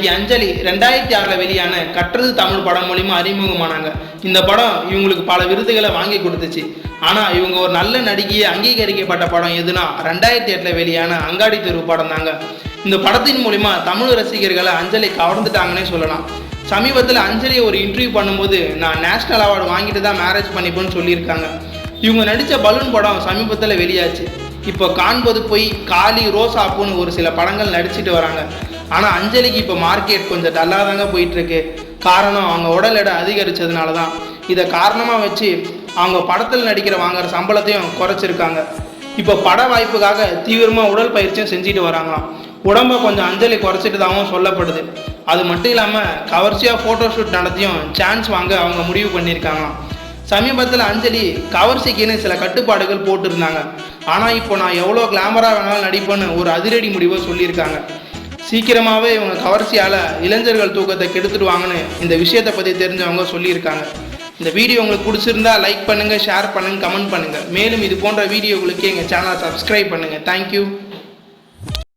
நடிகை அஞ்சலி ரெண்டாயிரத்தி ஆறில் வெளியான கற்றது தமிழ் படம் மூலிமா அறிமுகமானாங்க. இந்த படம் இவங்களுக்கு பல விருதுகளை வாங்கி கொடுத்துச்சு. ஆனால் இவங்க ஒரு நல்ல நடிகையை அங்கீகரிக்கப்பட்ட படம் எதுனா ரெண்டாயிரத்தி எட்டில் வெளியான அங்காடி தெருவு படம் தாங்க. இந்த படத்தின் மூலிமா தமிழ் ரசிகர்களை அஞ்சலி கவர்ந்துட்டாங்கன்னே சொல்லலாம். சமீபத்தில் அஞ்சலியை ஒரு இன்டர்வியூ பண்ணும்போது நான் நேஷ்னல் அவார்டு வாங்கிட்டு தான் மேரேஜ் பண்ணிப்போன்னு சொல்லியிருக்காங்க. இவங்க நடித்த பலூன் படம் சமீபத்தில் வெளியாச்சு. இப்போ காண்பது போய் காளி ரோசாப்புன்னு ஒரு சில படங்கள் நடிச்சிட்டு வராங்க. ஆனால் அஞ்சலிக்கு இப்போ மார்க்கெட் கொஞ்சம் டல்லாக தாங்க போயிட்டுருக்கு. காரணம் அவங்க உடல் எடை அதிகரித்ததுனால தான் இதை காரணமாக வச்சு அவங்க படத்தில் நடிக்கிற வாங்குற சம்பளத்தையும் குறைச்சிருக்காங்க. இப்போ பட வாய்ப்புக்காக தீவிரமாக உடல் பயிற்சியும் செஞ்சுட்டு வராங்களாம். உடம்பை கொஞ்சம் அஞ்சலி குறைச்சிட்டுதாவும் சொல்லப்படுது. அது மட்டும் இல்லாமல் கவர்ச்சியாக ஃபோட்டோ ஷூட் நடத்தியும் சான்ஸ் வாங்க அவங்க முடிவு பண்ணியிருக்காங்களாம். சமீபத்தில் அஞ்சலி கவர்ச்சிக்குன்னு சில கட்டுப்பாடுகள் போட்டிருந்தாங்க. ஆனால் இப்போ நான் எவ்வளோ கிளாமராக வேணாலும் நடிப்பேன்னு ஒரு அதிரடி முடிவை சொல்லியிருக்காங்க. சீக்கிரமாகவே இவங்க கவர்ச்சியால் இளைஞர்கள் தூக்கத்தை கெடுத்துடுவாங்கன்னு இந்த விஷயத்தை பற்றி தெரிஞ்சவங்க சொல்லியிருக்காங்க. இந்த வீடியோ உங்களுக்கு பிடிச்சிருந்தா லைக் பண்ணுங்கள் ஷேர் பண்ணுங்கள் கமெண்ட் பண்ணுங்கள் மேலும் இது போன்ற வீடியோகளுக்கு எங்கள் சேனலை சப்ஸ்கிரைப் பண்ணுங்கள் தேங்க்யூ